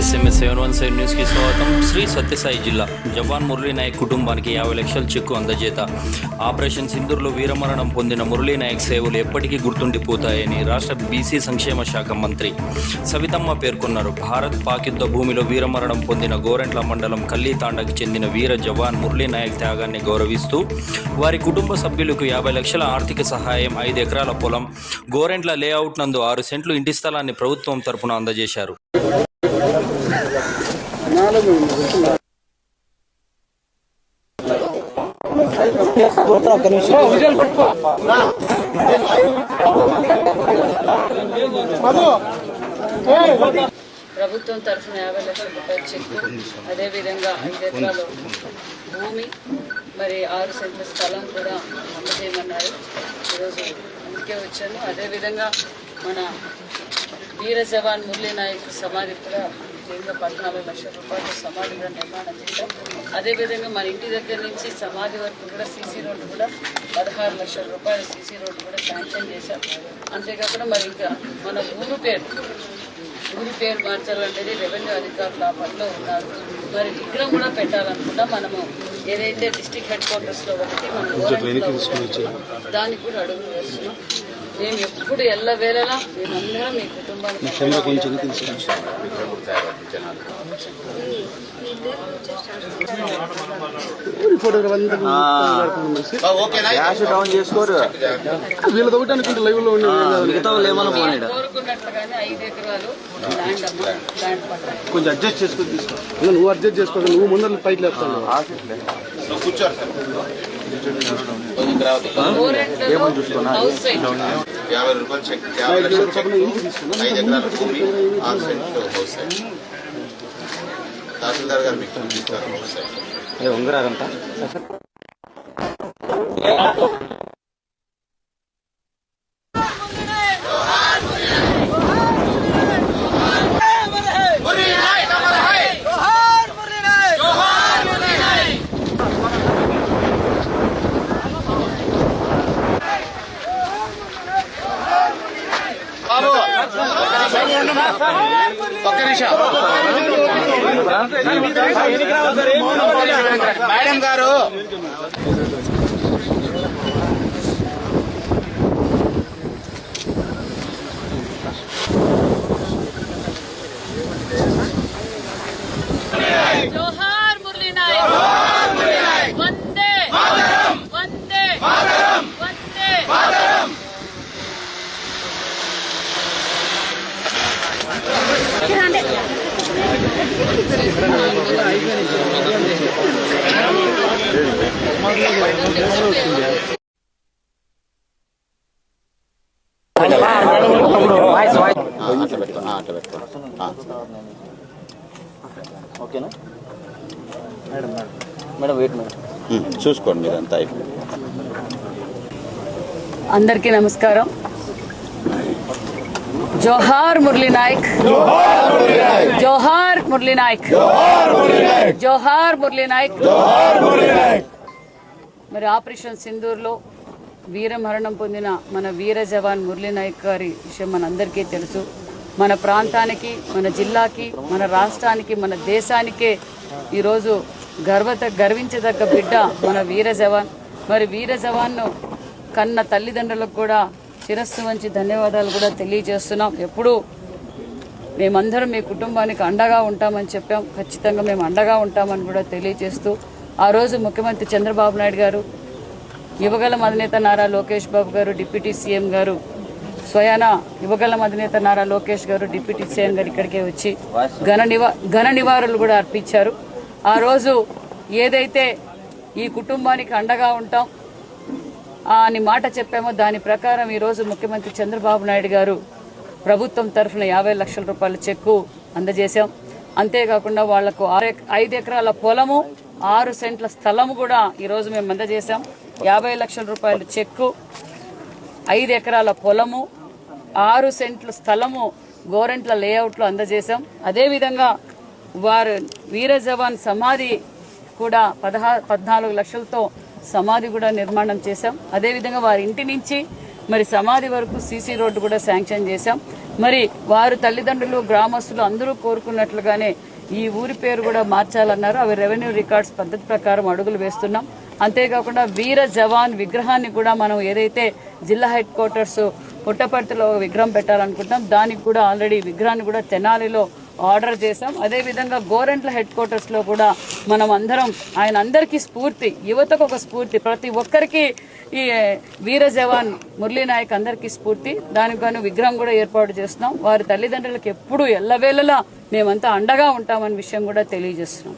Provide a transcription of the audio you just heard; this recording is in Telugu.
ఎస్ఎంఎస్ సెవెన్ వన్ సెవెన్ న్యూస్కి స్వాగతం. శ్రీ సత్యసాయి జిల్లా జవాన్ మురళీ నాయక్ కుటుంబానికి యాభై లక్షల చెక్కు అందజేత. ఆపరేషన్ సింధూర్లో వీరమరణం పొందిన మురళీ నాయక్ సేవలు ఎప్పటికీ గుర్తుండిపోతాయని రాష్ట్ర బీసీ సంక్షేమ శాఖ మంత్రి సవితమ్మ పేర్కొన్నారు. భారత్ పాక్ యుద్ధ భూమిలో వీరమరణం పొందిన గోరెంట్ల మండలం కల్లీతాండకు చెందిన వీర జవాన్ మురళీ నాయక్ త్యాగాన్ని గౌరవిస్తూ వారి కుటుంబ సభ్యులకు యాభై లక్షల ఆర్థిక సహాయం ఐదు ఎకరాల పొలం గోరెంట్ల లేఅవుట్ నందు ఆరు సెంట్లు ఇంటి స్థలాన్ని ప్రభుత్వం తరపున అందజేశారు. ప్రభుత్వం తరఫున యాభై లక్షల రూపాయల చెక్కు అదేవిధంగా ఐదు ఎకరాలు భూమి మరి ఆరు సెంట్ల స్థలం కూడా అందజేయమన్నారు ఈరోజు అందుకే వచ్చాను. అదేవిధంగా మన వీర జవాన్ మురళీ నాయక్ సమాధి కూడా దీంట్లో పద్నాలుగు లక్షల రూపాయల సమాధి కూడా నిర్మాణం చేశాం అదేవిధంగా మన ఇంటి దగ్గర నుంచి సమాధి వరకు కూడా సీసీ రోడ్డు కూడా పదహారు లక్షల రూపాయల సీసీ రోడ్డు కూడా శాంక్షన్ చేశాం అంతేకాకుండా మరి ఇంకా మన ఊరు పేరు ఊరి పేరు మార్చాలనేది రెవెన్యూ అధికారులు ఆ పనిలో ఉన్నారు. మరి విగ్రహం కూడా పెట్టాలనుకున్నా మనము ఏదైతే డిస్టిక్ హెడ్ క్వార్టర్స్లో ఒకటి మనం దానికి కూడా అడుగులు వేస్తున్నాం. మేము ఎప్పుడు ఎల్ల వేళలా మేమందరం మీ కుటుంబానికి డౌన్ చేసుకోరు. వీళ్ళది ఒకటి అనుకుంటే లైవ్లో ఉండే మిగతా వాళ్ళు ఏమన్నా పోనీడా? కోరుకున్నట్లుగానే ఐదు ఎకరాలు ల్యాండ్ అమ్మ ల్యాండ్ పట్టాలి. కొంచెం అడ్జస్ట్ చేసుకుని తీసుకో. నువ్వు అడ్జస్ట్ చేసుకోవాలి నువ్వు ముందర పైకి హౌస్ సైట్ యాభై రూపాయలు చెక్ యాభై లక్షల చెక్ ఐదు ఎకరాల భూమి ఆరు సెంట్లు హౌస్ సైట్ తహసీల్దార్ గారు మీకు చూపిస్తారు హౌస్ సైట్ ఉంగరారంట ఒక్క నిమిషం మేడం గారు జోహార్ ఓకేనా madam madam madam wait madam um, చూసుకోండి మీరంతా అయిపోయింది అందరికీ నమస్కారం జోహార్ మురళీ నాయక్. జోహార్ మురళీ నాయక్ జోహార్ మురళీ నాయక్ మరి ఆపరేషన్ సింధూర్లో వీరమరణం పొందిన మన వీర జవాన్ మురళీ నాయక్ గారి విషయం మనందరికీ తెలుసు. మన ప్రాంతానికి మన జిల్లాకి మన రాష్ట్రానికి మన దేశానికే ఈరోజు గర్వత గర్వించదగ్గ బిడ్డ మన వీర జవాన్. మరి వీర జవాన్ను కన్న తల్లిదండ్రులకు కూడా శిరస్సు వంచి ధన్యవాదాలు కూడా తెలియజేస్తున్నాం. ఎప్పుడూ మేమందరం మీ కుటుంబానికి అండగా ఉంటామని చెప్పాం. ఖచ్చితంగా మేము అండగా ఉంటామని కూడా తెలియజేస్తూ ఆ రోజు ముఖ్యమంత్రి చంద్రబాబు నాయుడు గారు యువగల అధినేత నారా లోకేష్ బాబు గారు డిప్యూటీ సీఎం గారు స్వయాన యువగల అధినేత నారా లోకేష్ గారు డిప్యూటీ సీఎం గారు ఇక్కడికే వచ్చి ఘన నివా ఘన నివారణలు కూడా అర్పించారు. ఆ రోజు ఏదైతే ఈ కుటుంబానికి అండగా ఉంటాం అని మాట చెప్పామో దాని ప్రకారం ఈరోజు ముఖ్యమంత్రి చంద్రబాబు నాయుడు గారు ప్రభుత్వం తరఫున యాభై లక్షల రూపాయల చెక్కు అందజేశాం. అంతేకాకుండా వాళ్ళకు ఆరు ఐదు ఎకరాల పొలము ఆరు సెంట్ల స్థలము కూడా ఈరోజు మేము అందజేశాం. యాభై లక్షల రూపాయల చెక్కు ఐదు ఎకరాల పొలము ఆరు సెంట్ల స్థలము గోరెంట్ల లేఅవుట్లో అందజేశాం. అదేవిధంగా వారు వీర జవాన్ సమాధి కూడా పదహా పద్నాలుగు లక్షలతో సమాధి కూడా నిర్మాణం చేశాం. అదేవిధంగా వారి ఇంటి నుంచి మరి సమాధి వరకు సీసీ రోడ్డు కూడా శాంక్షన్ చేశాం. మరి వారు తల్లిదండ్రులు గ్రామస్తులు అందరూ కోరుకున్నట్లుగానే ఈ ఊరి పేరు కూడా మార్చాలన్నారు. అవి రెవెన్యూ రికార్డ్స్ పద్ధతి ప్రకారం అడుగులు వేస్తున్నాం. అంతేకాకుండా వీర జవాన్ విగ్రహాన్ని కూడా మనం ఏదైతే జిల్లా హెడ్ క్వార్టర్స్ పుట్టపర్తిలో విగ్రహం పెట్టాలనుకుంటున్నాం దానికి కూడా ఆల్రెడీ విగ్రహాన్ని కూడా తెనాలిలో ఆర్డర్ చేశాం. అదేవిధంగా గోరెంట్ల హెడ్ క్వార్టర్స్లో కూడా మనం అందరం ఆయన అందరికీ స్ఫూర్తి యువతకు ఒక స్ఫూర్తి ప్రతి ఒక్కరికి ఈ వీర జవాన్ మురళీ నాయక్ అందరికీ స్ఫూర్తి. దానికి గాను విగ్రహం కూడా ఏర్పాటు చేస్తున్నాం. వారి తల్లిదండ్రులకు ఎప్పుడు ఎల్లవేళలా మేమంతా అండగా ఉంటామని విషయం కూడా తెలియజేస్తున్నాం.